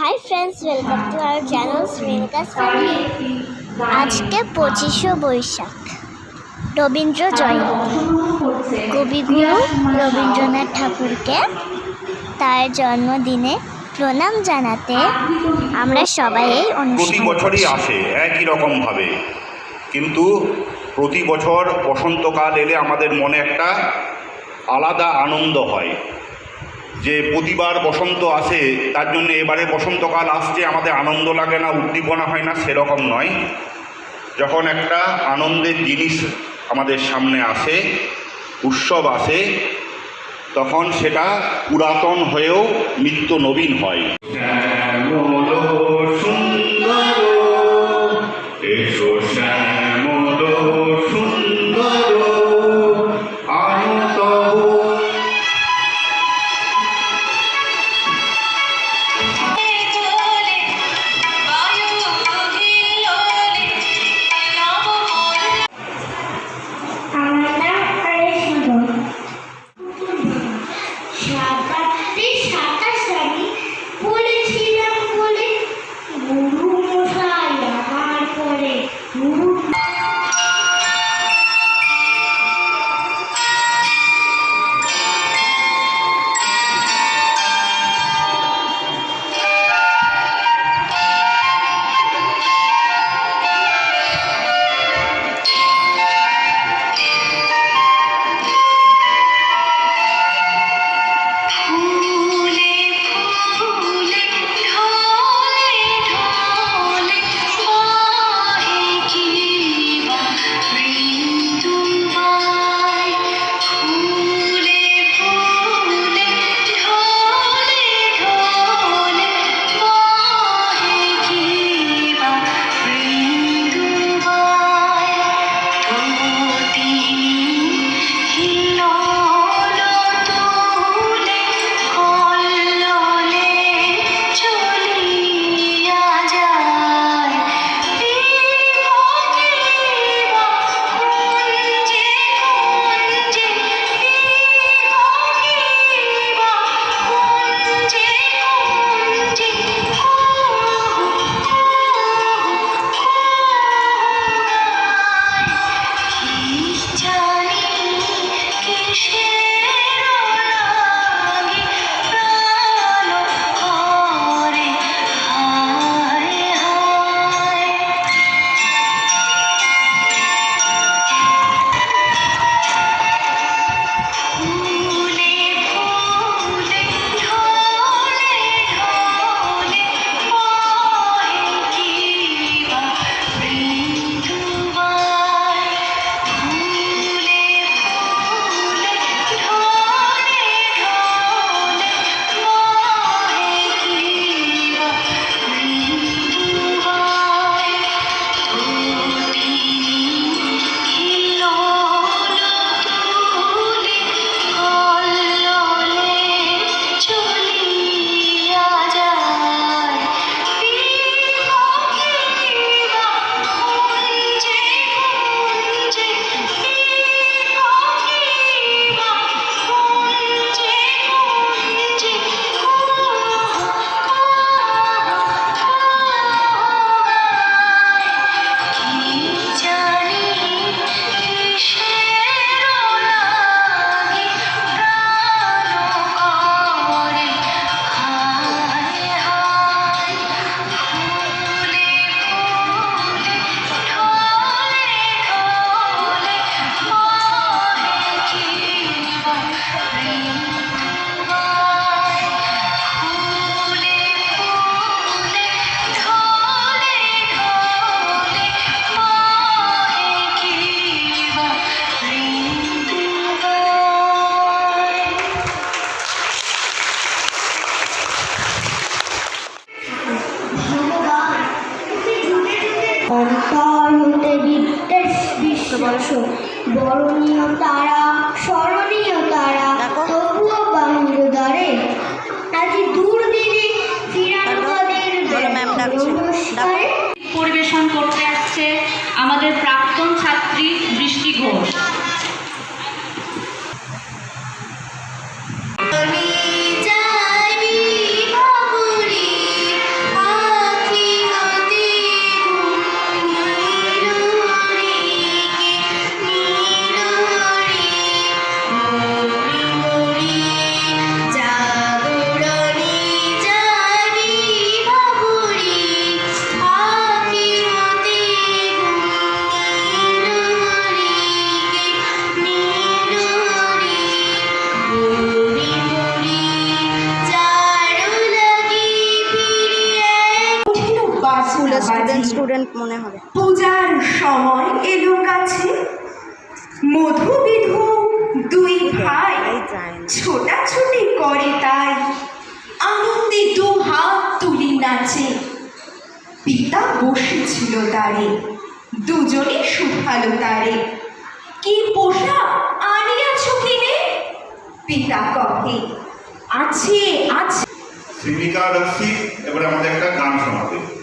Hi friends welcome to our channel শ্রেণিকাস family আজকে পঁচিশে বৈশাখ। রবীন্দ্র জয়ন্তী। কবিগুরু রবীন্দ্রনাথ ঠাকুরকে তার জন্মদিনে প্রণাম জানাতে আমরা সবাই এই প্রতি বছরই। আসে একই রকমভাবে কিন্তু প্রতি বছর বসন্তকাল এলে আমাদের মনে একটা আলাদা আনন্দ হয়। যে প্রতিবার বসন্ত আসে, তার জন্য এবারে বসন্তকাল আসছে, আমাদের আনন্দ লাগে না, উদ্দীপনা হয় না, সেরকম নয়। যখন একটা আনন্দের জিনিস আমাদের সামনে আসে, উৎসব আসে, তখন সেটা পুরাতন হয়েও নিত্য নবীন হয়। অন্তর হতে বিদ্বেষ বিশ্বাস বরণীয় তারা স্মরণীয় তারা তবুও আজি পরিবেশন করতে আসছে আমাদের প্রাক্তন ছাত্রী বৃষ্টি ঘোষ। মধু বিধু দুই ভাই ছোটাছুটি করে তাই। আনন্দে দু হাত তুলি নাচে। পিতা বসেছিল তারে দুজনে শুধালো তারে। কি পোশাক আনিয়াছ কিনে? পিতা কহে আছে আছে। শ্রীনিকা রক্ষী এবারে আমাদের একটা গান শোনাবে।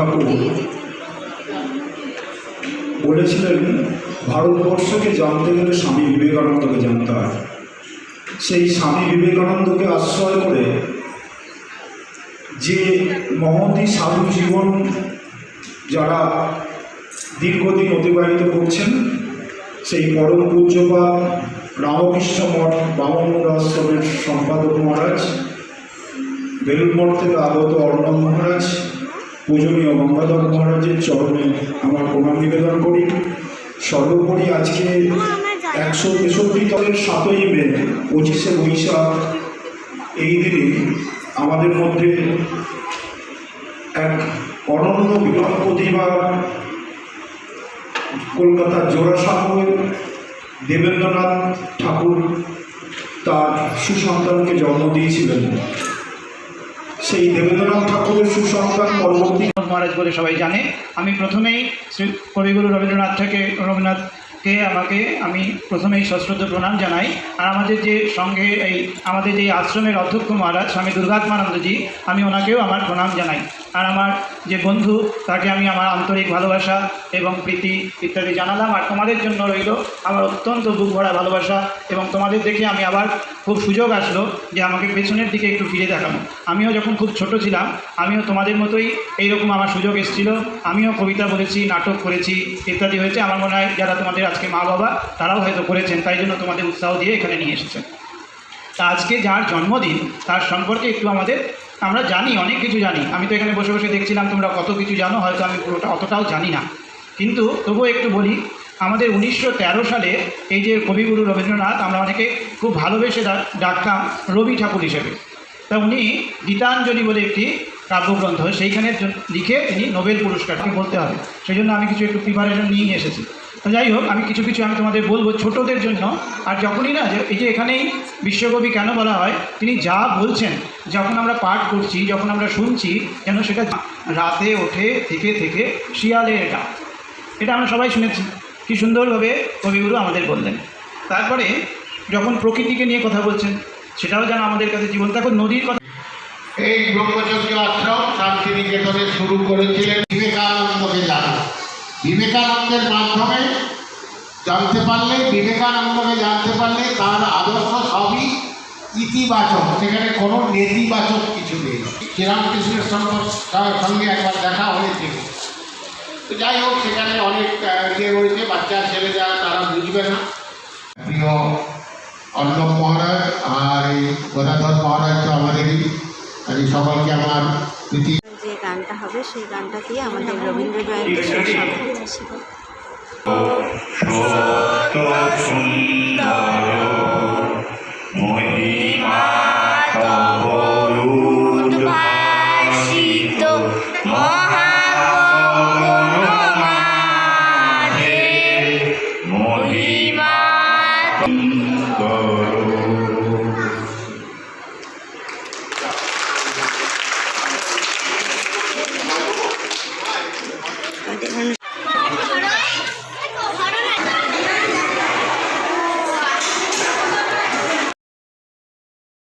ঠাকুর বলেছিলেন, ভারতবর্ষকে জানতে গেলে স্বামী বিবেকানন্দকে জানতে হয়। সেই স্বামী বিবেকানন্দকে আশ্রয় করে যে মহতি সাধু জীবন যারা দীর্ঘদিন অতিবাহিত করছেন, সেই পরম পূজ্যপাত রামকৃষ্ণ মঠ বামন আশ্রমের সম্পাদক মহারাজ বেলুর মঠ থেকে আগত অর্ণব মহারাজ পূজনীয় গঙ্গাধর মহারাজের চরণে আমার প্রণাম নিবেদন করি। সর্বোপরি আজকে একশো তেষট্টি তলের সাতই মে, পঁচিশে বৈশাখ, এই দিনে আমাদের মধ্যে এক অনন্য বিরল প্রতিভা কলকাতার জোড়াসাঁকোর দেবেন্দ্রনাথ ঠাকুর তার সুসন্তানকে জন্ম দিয়েছিলেন। সেই দেবেন্দ্রনাথ ঠাকুরের সুসন্তান পরবর্তী মহারাজ বলে সবাই জানে। আমি প্রথমেই শ্রী কবিগুরু রবীন্দ্রনাথ থেকে রবীন্দ্রনাথকে আমাকে, আমি প্রথমেই সশ্রদ্ধ প্রণাম জানাই। আর আমাদের যে সঙ্গে এই, আমাদের যে আশ্রমের অধ্যক্ষ মহারাজ, স্বামী দুর্গাত্মানন্দজি, আমি ওনাকেও আমার প্রণাম জানাই। আর আমার যে বন্ধু, তাকে আমি আমার আন্তরিক ভালোবাসা এবং প্রীতি ইত্যাদি জানালাম। আর তোমাদের জন্য রইল আমার অত্যন্ত বুক ভরা ভালোবাসা এবং তোমাদের দেখে আমি আবার খুব সুযোগ আসলো যে আমাকে পেছনের দিকে একটু ফিরে দেখানো। আমিও যখন খুব ছোট ছিলাম, আমিও তোমাদের মতোই এইরকম আমার সুযোগ এসেছিল। আমিও কবিতা বলেছি, নাটক করেছি ইত্যাদি হয়েছে। আমার মনে হয় যারা তোমাদের আজকে মা বাবা, তারাও হয়তো করেছেন, তাই জন্য তোমাদের উৎসাহ দিয়ে এখানে নিয়ে এসেছেন তা আজকে যার জন্মদিন, তার সম্পর্কে একটু আমাদের আমরা জানি, অনেক কিছু জানি। আমি তো এখানে বসে বসে দেখছিলাম তোমরা কত কিছু জানো, হয়তো আমি পুরোটা অতটাও জানি না। কিন্তু তবুও একটু বলি, আমাদের উনিশশো তেরো সালে এই যে কবিগুরু রবীন্দ্রনাথ, আমরা অনেকে খুব ভালোবেসে ডাকতাম রবি ঠাকুর হিসেবে। তা উনি গীতাঞ্জলি বলে একটি কাব্যগ্রন্থ, সেইখানে লিখে তিনি নোবেল পুরস্কারকে বলতে হবে। সেই জন্য আমি কিছু একটু প্রিপারেশন নিয়ে এসেছি। যাই হোক, আমি কিছু কিছু আমি তোমাদের বলব ছোটদের জন্য। আর যখনই না এই যে এখানেই বিশ্বকবি কেন বলা হয়, তিনি যা বলছেন, যখন আমরা পাঠ করছি, যখন আমরা শুনছি, যেন সেটা রাতে ওঠে, থেকে থেকে শিয়ালের ডাক। এটা আমরা সবাই শুনেছি। কি সুন্দরভাবে কবিগুরু আমাদের বললেন। তারপরে যখন প্রকৃতিকে নিয়ে কথা বলছেন, সেটাও যেন আমাদের কাছে জীবন। দেখো, নদীর কথা এই ব্রহ্মচর্য আশ্রম শান্তিনিকেতনে শুরু করেছিলেন বিবেকানন্দকে জানা বিবেকানন্দের মাধ্যমে জানতে পারলে, বিবেকানন্দকে জানতে পারলে তার আদর্শ সবই ইতিবাচক, সেখানে কোনো নেতিবাচক কিছু নেই। শ্রীরামকৃষ্ণের সঙ্গে একবার দেখা হয়েছিল তো যাই হোক, সেখানে অনেক ইয়ে রয়েছে বাচ্চা ছেলে যারা তারা বুঝবে না। প্রিয় অর্ণব মহারাজ, আর এই গদাধর মহারাজ তো আমাদেরই। সকলকে আমার প্রীতি হবে সেই গানটা দিয়ে আমাদের রবীন্দ্র জয়ন্তী শেষ হবে সুন্দর মহিমা